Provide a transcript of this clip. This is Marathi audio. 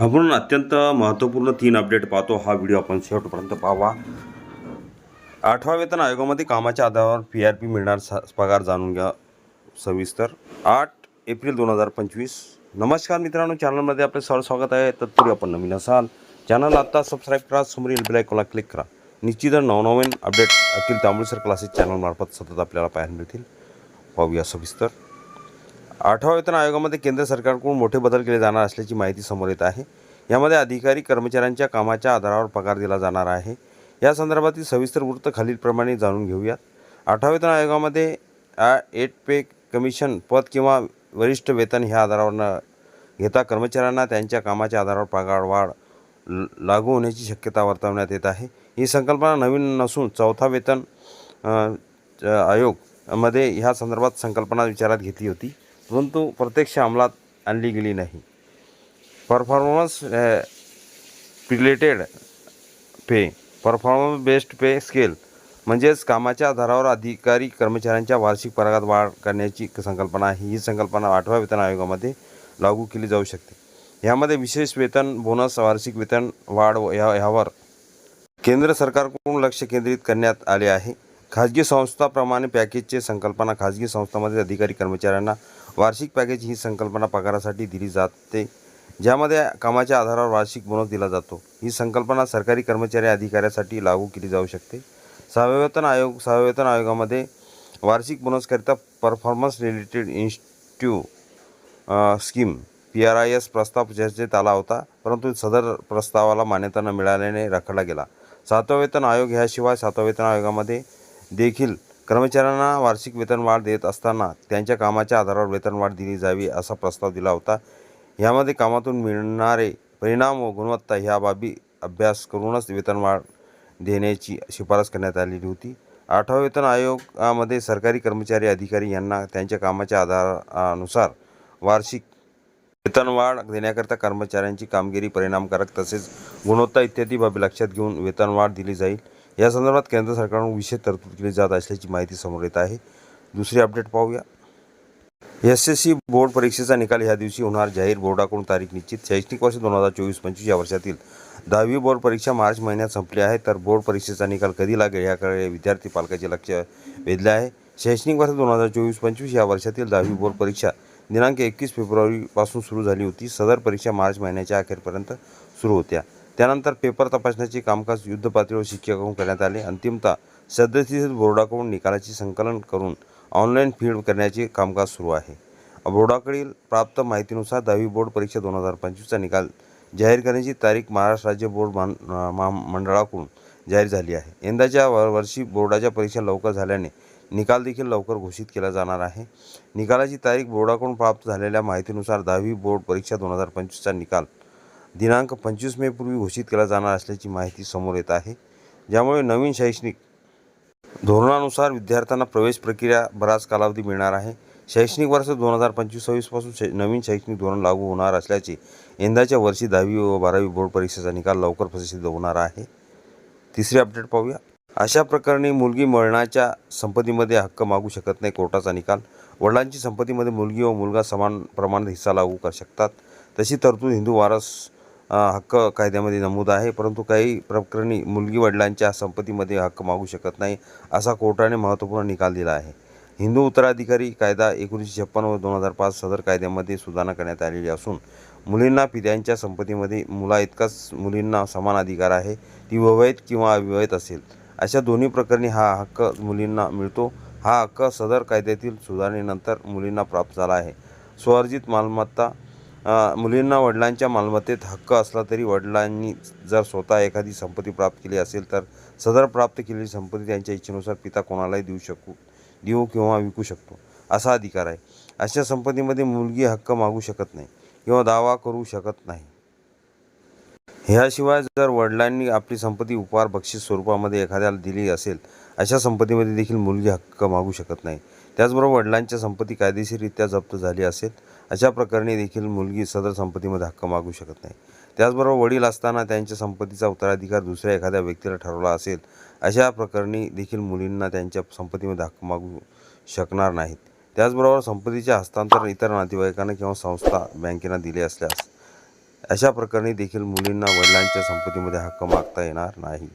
आपण अत्यंत महत्त्वपूर्ण तीन अपडेट पाहतो. हा व्हिडिओ आपण शेवटपर्यंत पाहावा. आठवा वेतन आयोगामध्ये कामाच्या आधारावर पी आर पी मिळणार सा पगार जाणून घ्या सविस्तर. आठ एप्रिल दोन हजार पंचवीस. नमस्कार मित्रांनो चॅनलमध्ये आपले सर्व स्वागत आहे. तत्पूर्वी आपण नवीन असाल चॅनल आत्ता सबस्क्राईब करा समोरील बेल क्लिक करा. निश्चित नवनवीन अपडेट अखिल तांबुळसर क्लासेस चॅनलमार्फत सतत आपल्याला पाहायला मिळतील. पाहूया सविस्तर. आठवा वेतन आयोगामध्ये केंद्र सरकारकडून मोठे बदल केले जाणार असल्याची माहिती समोर येत आहे. यामध्ये अधिकारी कर्मचाऱ्यांच्या कामाच्या आधारावर पगार दिला जाणार आहे. या संदर्भातील सविस्तर वृत्त खालीलप्रमाणे जाणून घेऊयात. आठवा वेतन आयोगामध्ये एट पे कमिशन पद किंवा वरिष्ठ वेतन ह्या आधारावर न घेता कर्मचाऱ्यांना त्यांच्या कामाच्या आधारावर पगार वाढ लागू होण्याची शक्यता वर्तवण्यात येत आहे. ही संकल्पना नवीन नसून चौथा वेतन अ, च- आयोगमध्ये ह्या संदर्भात संकल्पना विचारात घेतली होती. परंतु प्रत्यक्ष अंमलात आणली गेली नाही. Performance related pay performance based pay scale म्हणजेच कामाच्या आधारावर अधिकारी कर्मचाऱ्यांच्या वार्षिक पगारात वाढ करण्याची संकल्पना आहे. ही संकल्पना आठव्या वेतन आयोगामध्ये लागू केली जाऊ शकते. यामध्ये विशेष वेतन बोनस वार्षिक वेतन वाढ या ह्यावर केंद्र सरकारकडून लक्ष केंद्रित करण्यात आले आहे. खाजगी संस्थाप्रमाणे पॅकेजचे संकल्पना खाजगी संस्थांमध्ये अधिकारी कर्मचाऱ्यांना वार्षिक पॅकेज ही संकल्पना पगारासाठी दिली जाते ज्यामध्ये कामाच्या आधारावर वार्षिक बोनस दिला जातो. ही संकल्पना सरकारी कर्मचारी अधिकाऱ्यासाठी लागू केली जाऊ शकते. सहाव्या वेतन आयोग सहाव्या वेतन आयोगामध्ये वार्षिक बोनसकरिता performance related incentive scheme P R I S प्रस्ताव चर्चेत आला होता परंतु सदर प्रस्तावाला मान्यता न मिळाल्याने रखडला गेला. सातवा वेतन आयोग ह्याशिवाय सातवा वेतन आयोगामध्ये देखील कर्मचाऱ्यांना वार्षिक वेतनवाढ देत असताना त्यांच्या कामाच्या आधारावर वेतनवाढ दिली जावी असा प्रस्ताव दिला होता. यामध्ये कामातून मिळणारे परिणाम व गुणवत्ता ह्या बाबी अभ्यास करूनच वेतनवाढ देण्याची शिफारस करण्यात आलेली होती. आठवा वेतन आयोगामध्ये सरकारी कर्मचारी अधिकारी यांना त्यांच्या कामाच्या आधारानुसार वार्षिक वेतनवाढ देण्याकरता कर्मचाऱ्यांची कामगिरी परिणामकारक तसेच गुणवत्ता इत्यादी बाबी लक्षात घेऊन वेतनवाढ दिली जाईल. या संदर्भात केंद्र सरकारकडून विशेष तरतूद केली जात असल्याची माहिती समोर येत आहे. दुसरी अपडेट पाहूया. एस एस सी बोर्ड परीक्षेचा निकाल ह्या दिवशी होणार. जाहीर बोर्डाकडून तारीख निश्चित. शैक्षणिक वर्ष दोन हजार चोवीस पंचवीस या वर्षातील दहावी बोर्ड परीक्षा मार्च महिन्यात संपली आहे. तर बोर्ड परीक्षेचा निकाल कधी लागेल याकडे विद्यार्थी पालकाचे लक्ष वेधले आहे. शैक्षणिक वर्ष दोन हजार चोवीस पंचवीस या वर्षातील दहावी बोर्ड परीक्षा दिनांक एकवीस फेब्रुवारीपासून सुरू झाली होती. सदर परीक्षा मार्च महिन्याच्या अखेरपर्यंत सुरू होत्या. त्यानंतर पेपर तपासण्याचे कामकाज युद्धपातळीवर शिक्षकांकडून करण्यात आले. अंतिमतः सदस्य बोर्डाकडून निकालाचे संकलन करून ऑनलाईन फीड करण्याचे कामकाज सुरू आहे. बोर्डाकडील प्राप्त माहितीनुसार दहावी बोर्ड परीक्षा दोन हजार पंचवीसचा निकाल जाहीर करण्याची तारीख महाराष्ट्र राज्य बोर्ड मान महामंडळाकडून जाहीर झाली आहे. यंदाच्या वर्षी बोर्डाच्या परीक्षा लवकर झाल्याने निकाल देखील लवकर घोषित केला जाणार आहे. निकालाची तारीख बोर्डाकडून प्राप्त झालेल्या माहितीनुसार दहावी बोर्ड परीक्षा दोन हजार पंचवीसचा निकाल दिनांक पंचवीस मे पूर्वी घोषित केला जाणार असल्याची माहिती समोर येत आहे ज्यामुळे नवीन शैक्षणिक धोरणानुसार विद्यार्थ्यांना प्रवेश प्रक्रिया बराच कालावधी मिळणार आहे. शैक्षणिक वर्ष दोन हजार पंचवीस सव्वीसपासून शै नवीन शैक्षणिक धोरण लागू होणार असल्याचे यंदाच्या वर्षी दहावी व बारावी बोर्ड परीक्षेचा निकाल लवकर प्रसिद्ध होणार आहे. तिसरी अपडेट पाहूया. अशा प्रकरणी मुलगी मरणाच्या संपत्तीमध्ये हक्क मागू शकत नाही कोर्टाचा निकाल. वडिलांची संपत्तीमध्ये मुलगी व मुलगा समान प्रमाणात हिस्सा लागू करू शकतात. तशी तरतूद हिंदू वारस हक्क कायद्यामध्ये नमूद आहे परंतु काही प्रकरणी मुलगी वडिलांच्या संपत्तीमध्ये हक्क मागू शकत नाही असा कोर्टाने महत्त्वपूर्ण निकाल दिला आहे. हिंदू उत्तराधिकारी कायदा एकोणीसशे छप्पन्न व दोन हजार पाच सदर कायद्यामध्ये सुधारणा करण्यात आलेली असून मुलींना पित्यांच्या संपत्तीमध्ये मुला इतकाच मुलींना समान अधिकार आहे ती विवाहित किंवा अविवाहित असेल. अशा दोन्ही प्रकरणी हा हक्क मुलींना मिळतो. हा हक्क सदर कायद्यातील सुधारणेनंतर मुलींना प्राप्त झाला आहे. स्वअर्जित मालमत्ता मुलींना वडिलांच्या मालमत्तेत हक्क असला तरी वडिलांनी जर स्वतः एखादी संपत्ती प्राप्त केली असेल तर सदर प्राप्त केलेली संपत्ती त्यांच्या इच्छेनुसार पिता कोणालाही देऊ शकू देऊ किंवा विकू शकतो असा अधिकार आहे. अशा संपत्तीमध्ये मुलगी हक्क मागू शकत नाही किंवा दावा करू शकत नाही. ह्याशिवाय जर वडिलांनी आपली संपत्ती उपहार बक्षीस स्वरूपामध्ये एखाद्याला दिली असेल अशा संपत्तीमध्ये देखील मुलगी हक्क मागू शकत नाही. त्याचबरोबर वडिलांच्या संपत्ती कायदेशीररित्या जप्त झाली असेल अशा प्रकरणी देखील मुलगी सदर संपत्तीमध्ये हक्क मागू शकत नाही. त्याचबरोबर वडील असताना त्यांच्या संपत्तीचा उत्तराधिकार दुसऱ्या एखाद्या व्यक्तीला ठरवला असेल अशा प्रकरणी देखील मुलींना त्यांच्या संपत्तीमध्ये हक्क मागू शकणार नाहीत. त्याचबरोबर संपत्तीचे हस्तांतरण इतर नातेवाईकांना किंवा संस्था बँकेना दिले असल्यास अशा प्रकरणी देखील मुलींना वडिलांच्या संपत्तीमध्ये हक्क मागता येणार नाही.